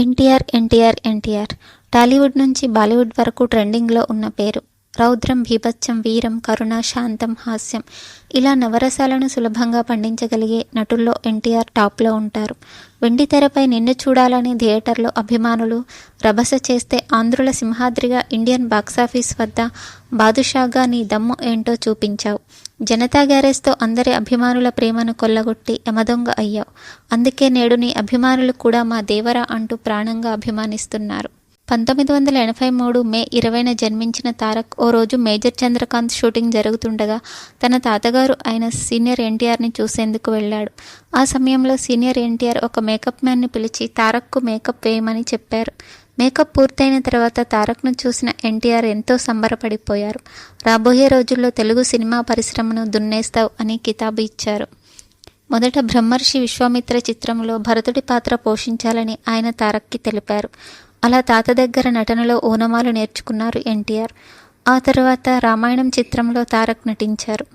ఎన్టీఆర్ ఎన్టీఆర్ ఎన్టీఆర్. టాలీవుడ్ నుంచి బాలీవుడ్ వరకు ట్రెండింగ్లో ఉన్న పేరు. రౌద్రం భీభత్సం వీరం కరుణ శాంతం హాస్యం ఇలా నవరసాలను సులభంగా పండించగలిగే నటుల్లో ఎన్టీఆర్ టాప్లో ఉంటారు. వెండి తెరపై నిన్ను చూడాలని థియేటర్లో అభిమానులు రభస చేస్తే ఆంధ్రుల సింహాద్రిగా ఇండియన్ బాక్సాఫీస్ వద్ద బాదుషాగా నీ దమ్ము ఏంటో చూపించావు. జనతా గ్యారేజ్తో అందరి అభిమానుల ప్రేమను కొల్లగొట్టి యమదొంగ అయ్యావు. అందుకే నేడు నీ అభిమానులు కూడా మా దేవరా అంటూ ప్రాణంగా అభిమానిస్తున్నారు. పంతొమ్మిది వందల ఎనభై మూడు మే ఇరవైన జన్మించిన తారక్ ఓ రోజు మేజర్ చంద్రకాంత్ షూటింగ్ జరుగుతుండగా తన తాతగారు ఆయన సీనియర్ ఎన్టీఆర్ని చూసేందుకు వెళ్ళాడు. ఆ సమయంలో సీనియర్ ఎన్టీఆర్ ఒక మేకప్ మ్యాన్ని పిలిచి తారక్కు మేకప్ వేయమని చెప్పారు. మేకప్ పూర్తయిన తర్వాత తారక్ను చూసిన ఎన్టీఆర్ ఎంతో సంబరపడిపోయారు. రాబోయే రోజుల్లో తెలుగు సినిమా పరిశ్రమను దున్నేస్తావు అని కితాబు ఇచ్చారు. మొదట బ్రహ్మర్షి విశ్వామిత్ర చిత్రంలో భరతుడి పాత్ర పోషించాలని ఆయన తారక్కి తెలిపారు. అలా తాత దగ్గర నటనలో ఓనమాలు నేర్చుకున్నారు ఎన్టీఆర్. ఆ తర్వాత రామాయణం చిత్రంలో తారక్ నటించారు.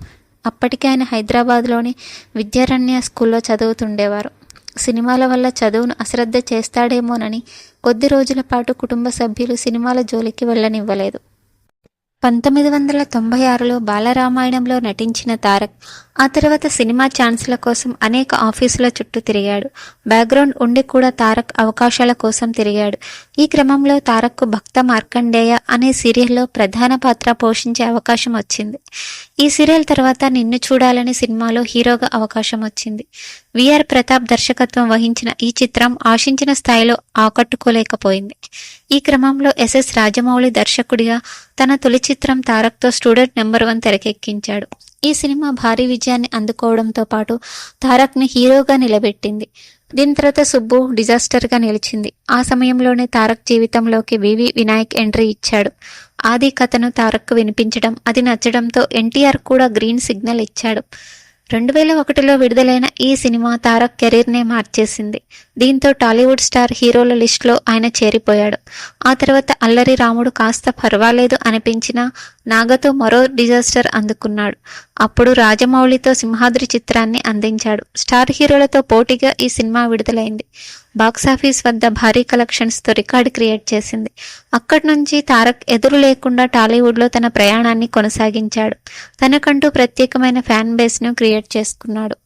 అప్పటికే ఆయన హైదరాబాద్లోని విద్యారణ్య స్కూల్లో చదువుతుండేవారు. సినిమాల వల్ల చదువును అశ్రద్ధ చేస్తాడేమోనని కొద్ది రోజుల పాటు కుటుంబ సభ్యులు సినిమాల జోలికి వెళ్ళనివ్వలేదు. పంతొమ్మిది వందల తొంభై ఆరులో బాలరామాయణంలో నటించిన తారక్ ఆ తర్వాత సినిమా ఛాన్స్ల కోసం అనేక ఆఫీసుల చుట్టూ తిరిగాడు. బ్యాక్గ్రౌండ్ ఉండి కూడా తారక్ అవకాశాల కోసం తిరిగాడు. ఈ క్రమంలో తారక్కు భక్త మార్కండేయ అనే సీరియల్లో ప్రధాన పాత్ర పోషించే అవకాశం వచ్చింది. ఈ సీరియల్ తర్వాత నిన్ను చూడాలని సినిమాలో హీరోగా అవకాశం వచ్చింది. విఆర్ ప్రతాప్ దర్శకత్వం వహించిన ఈ చిత్రం ఆశించిన స్థాయిలో ఆకట్టుకోలేకపోయింది. ఈ క్రమంలో ఎస్ఎస్ రాజమౌళి దర్శకుడిగా తన తొలి చిత్రం తారక్తో స్టూడెంట్ నెంబర్ వన్ తెరకెక్కించాడు. ఈ సినిమా భారీ విజయాన్ని అందుకోవడంతో పాటు తారక్ని హీరోగా నిలబెట్టింది. దీని తర్వాత సుబ్బు డిజాస్టర్గా నిలిచింది. ఆ సమయంలోనే తారక్ జీవితంలోకి వివి వినాయక్ ఎంట్రీ ఇచ్చాడు. ఆది కథను తారక్కు వినిపించడం అది నచ్చడంతో ఎన్టీఆర్ కూడా గ్రీన్ సిగ్నల్ ఇచ్చాడు. రెండు వేల ఒకటిలో విడుదలైన ఈ సినిమా తారక్ కెరీర్నే మార్చేసింది. దీంతో టాలీవుడ్ స్టార్ హీరోల లిస్టులో ఆయన చేరిపోయాడు. ఆ తర్వాత అల్లరి రాముడు కాస్త పర్వాలేదు అనిపించిన నాగతో మరో డిజాస్టర్ అందుకున్నాడు. అప్పుడు రాజమౌళితో సింహాద్రి చిత్రాన్ని అందించాడు. స్టార్ హీరోలతో పోటీగా ఈ సినిమా విడుదలైంది. బాక్సాఫీస్ వద్ద భారీ కలెక్షన్స్తో రికార్డు క్రియేట్ చేసింది. అక్కడి నుంచి తారక్ ఎదురు లేకుండా టాలీవుడ్లో తన ప్రయాణాన్ని కొనసాగించాడు. తనకంటూ ప్రత్యేకమైన ఫ్యాన్ బేస్ను క్రియేట్ చేసుకున్నాడు.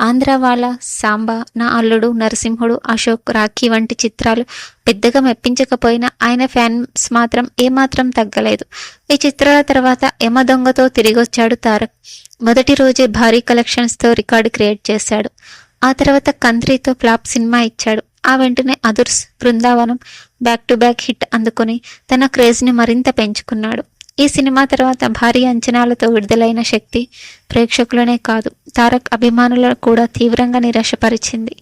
ఆంధ్రవాల సాంబా నా అల్లుడు నరసింహుడు అశోక్ రాఖీ వంటి చిత్రాలు పెద్దగా మెప్పించకపోయినా ఆయన ఫ్యాన్స్ మాత్రం ఏమాత్రం తగ్గలేదు. ఈ చిత్రాల తర్వాత యమ దొంగతో తిరిగొచ్చాడు తారక్. మొదటి రోజే భారీ కలెక్షన్స్తో రికార్డు క్రియేట్ చేశాడు. ఆ తర్వాత కంత్రితో ఫ్లాప్ సినిమా ఇచ్చాడు. ఆ వెంటనే Adhurs Brindavanam back to back hit అందుకొని తన క్రేజ్ని మరింత పెంచుకున్నాడు. ఈ సినిమా తర్వాత భారీ అంచనాలతో విడుదలైన శక్తి ప్రేక్షకులనే కాదు తారక్ అభిమానులను కూడా తీవ్రంగా నిరాశపరిచింది.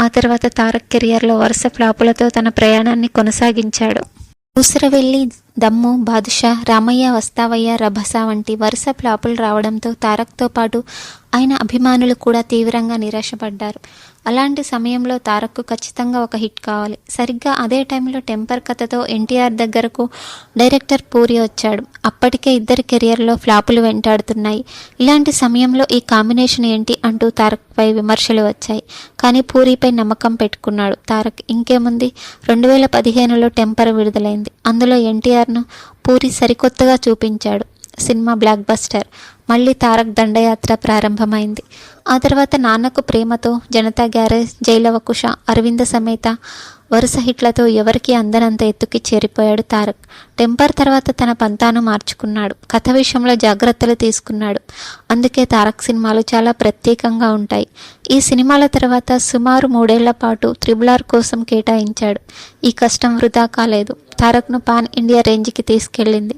ఆ తర్వాత తారక్ కెరియర్లో వరుస ఫ్లాపులతో తన ప్రయాణాన్ని కొనసాగించాడు. ఊసరవెల్లి దమ్ము బాదుషా రామయ్య వస్తావయ్య రభస వంటి వరుస ఫ్లాపులు రావడంతో తారక్తో పాటు ఆయన అభిమానులు కూడా తీవ్రంగా నిరాశపడ్డారు. అలాంటి సమయంలో తారక్కు ఖచ్చితంగా ఒక హిట్ కావాలి. సరిగ్గా అదే టైంలో టెంపర్ కథతో ఎన్టీఆర్ దగ్గరకు డైరెక్టర్ పూరి వచ్చాడు. అప్పటికే ఇద్దరి కెరియర్లో ఫ్లాపులు వెంటాడుతున్నాయి. ఇలాంటి సమయంలో ఈ కాంబినేషన్ ఏంటి అంటూ తారక్పై విమర్శలు వచ్చాయి. కానీ పూరిపై నమ్మకం పెట్టుకున్నాడు తారక్. ఇంకేముంది? రెండు వేల పదిహేనులో టెంపర్ విడుదలైంది. అందులో ఎన్టీఆర్ చేశారును పూరి సరికొత్తగా చూపించాడు. Cinema blockbuster. మళ్ళీ తారక్ దండయాత్ర ప్రారంభమైంది. ఆ తర్వాత నాన్నకు ప్రేమతో జనతా గ్యారేజ్ జైలవకుష అరవింద సమేత వరుస హిట్లతో ఎవరికి అందనంత ఎత్తుకి చేరిపోయాడు తారక్. టెంపర్ తర్వాత తన పంతాను మార్చుకున్నాడు. కథ విషయంలో జాగ్రత్తలు తీసుకున్నాడు. అందుకే తారక్ సినిమాలు చాలా ప్రత్యేకంగా ఉంటాయి. ఈ సినిమాల తర్వాత సుమారు మూడేళ్ళ పాటు త్రిబులార్ కోసం కేటాయించాడు. ఈ కష్టం వృధా కాలేదు. తారక్ను పాన్ ఇండియా రేంజ్కి తీసుకెళ్ళింది.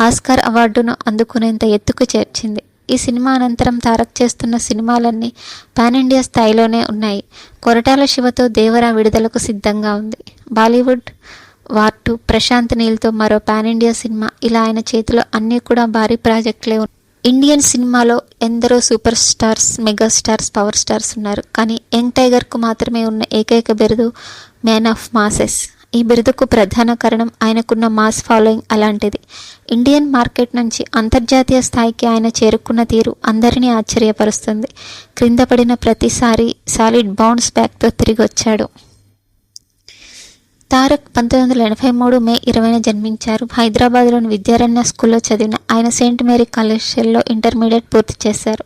ఆస్కార్ అవార్డును అందుకునేంత ఎత్తుకు చేర్చింది. ఈ సినిమా అనంతరం తారక్ చేస్తున్న సినిమాలన్నీ పాన్ ఇండియా స్థాయిలోనే ఉన్నాయి. కొరటాల శివతో దేవరా విడుదలకు సిద్ధంగా ఉంది. బాలీవుడ్ వార్టు ప్రశాంత్ నీల్తో మరో పాన్ ఇండియా సినిమా. ఇలా ఆయన చేతిలో అన్నీ కూడా భారీ ప్రాజెక్టులే ఉన్నాయి. ఇండియన్ సినిమాలో ఎందరో super stars mega stars power stars ఉన్నారు. కానీ యంగ్ టైగర్కు మాత్రమే ఉన్న ఏకైక బిరుదు మ్యాన్ ఆఫ్ మాసెస్. ఈ బిరుదుకు ప్రధాన కారణం ఆయనకున్న మాస్ ఫాలోయింగ్ అలాంటిది. ఇండియన్ మార్కెట్ నుంచి అంతర్జాతీయ స్థాయికి ఆయన చేరుకున్న తీరు అందరినీ ఆశ్చర్యపరుస్తుంది. క్రింద పడిన ప్రతిసారి సాలిడ్ బౌన్స్ బ్యాక్తో తిరిగి వచ్చాడు తారక్ పంతొమ్మిది వందల ఎనభై మూడు మే ఇరవైన జన్మించారు. హైదరాబాద్లోని విద్యారణ్య స్కూల్లో చదివిన ఆయన సెయింట్ మేరీ కళాశాలలో ఇంటర్మీడియట్ పూర్తి చేశారు.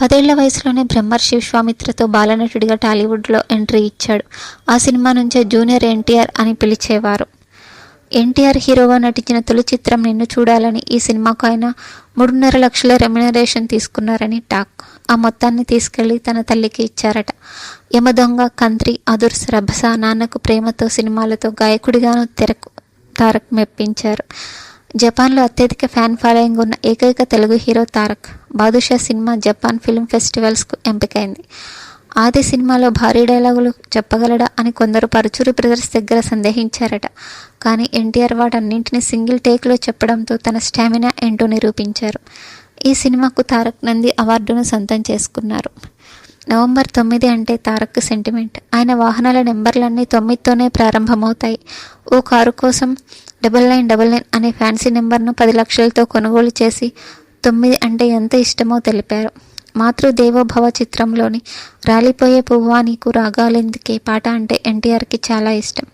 పదేళ్ళ వయసులోనే బ్రహ్మర్షి విశ్వామిత్రతో బాలనటుడిగా టాలీవుడ్లో ఎంట్రీ ఇచ్చాడు. ఆ సినిమా నుంచే జూనియర్ ఎన్టీఆర్ అని పిలిచేవారు. ఎన్టీఆర్ హీరోగా నటించిన తొలి చిత్రం నిన్ను చూడాలని ఈ సినిమాకు ఆయన మూడున్నర లక్షల రెమ్యునరేషన్ తీసుకున్నారని టాక్. ఆ మొత్తాన్ని తీసుకెళ్ళి తన తల్లికి ఇచ్చారట. యమదొంగ కంత్రి అదుర్స్ రభస నాన్నకు ప్రేమతో సినిమాలతో గాయకుడిగాను తెరకు తారక్ మెప్పించారు. జపాన్లో అత్యధిక ఫ్యాన్ ఫాలోయింగ్ ఉన్న ఏకైక Telugu hero Tarak. Badshah cinema Japan film ఫెస్టివల్స్కు ఎంపికైంది. ఆది సినిమాలో భారీ డైలాగులు చెప్పగలడా అని కొందరు పరుచూరి బ్రదర్స్ దగ్గర సందేహించారట. కానీ ఎన్టీఆర్ వాటన్నింటినీ సింగిల్ టేక్లో చెప్పడంతో తన స్టామినా ఏంటో నిరూపించారు. ఈ సినిమాకు తారక్ నంది అవార్డును సొంతం చేసుకున్నారు. నవంబర్ తొమ్మిది అంటే తారక్ సెంటిమెంట్. ఆయన వాహనాల నెంబర్లన్నీ తొమ్మిదితోనే ప్రారంభమవుతాయి. ఓ కారు కోసం డబల్ నైన్ డబల్ నైన్ అనే ఫ్యాన్సీ నెంబర్ను పది లక్షలతో కొనుగోలు చేసి తొమ్మిది అంటే ఎంత ఇష్టమో తెలిపారు. మాతృదేవోభవ చిత్రంలోని రాలిపోయే పువ్వా నీకు రాగాలెందుకే? పాట అంటే ఎన్టీఆర్కి చాలా ఇష్టం.